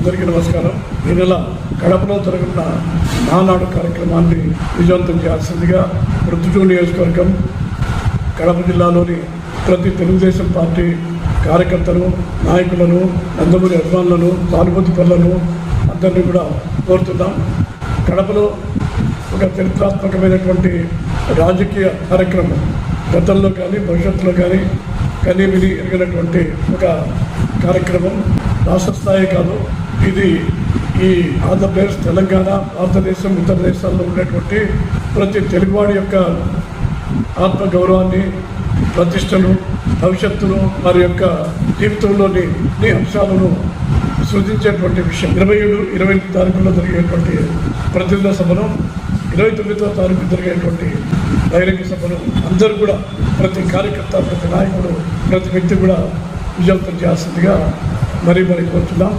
అందరికీ నమస్కారం. ఈ నెల కడపలో జరుగుతున్న నానాడు కార్యక్రమాన్ని విజయవంతం చేయాల్సిందిగా మృతుటూరు నియోజకవర్గం కడప జిల్లాలోని ప్రతి తెలుగుదేశం పార్టీ కార్యకర్తలు నాయకులను నందమూరి అభిమానులను సానుభూతి పనులను అందరినీ కూడా కోరుతున్నాం. కడపలో ఒక చరిత్రాత్మకమైనటువంటి రాజకీయ కార్యక్రమం గతంలో కానీ భవిష్యత్తులో కానీ కనీమిని ఎరిగినటువంటి ఒక కార్యక్రమం. రాష్ట్ర స్థాయి కాదు ఇది ఈ ఆంధ్రప్రదేశ్ తెలంగాణ భారతదేశం ఇతర దేశాల్లో ఉన్నటువంటి ప్రతి తెలుగువాడి యొక్క ఆత్మగౌరవాన్ని ప్రతిష్టను భవిష్యత్తును వారి యొక్క జీవితంలోని అన్ని అంశాలను సృజించేటువంటి విషయం. ఇరవై ఏడు ఇరవై ఎనిమిది తారీఖుల్లో జరిగేటువంటి ప్రతినిధుల సభను ఇరవై తొమ్మిదో తారీఖు జరిగేటువంటి బహిరంగ సభను అందరూ కూడా ప్రతి కార్యకర్త ప్రతి నాయకుడు ప్రతి వ్యక్తి కూడా విజయవంతం చేయాల్సిందిగా మరీ మరి కోరుతున్నాం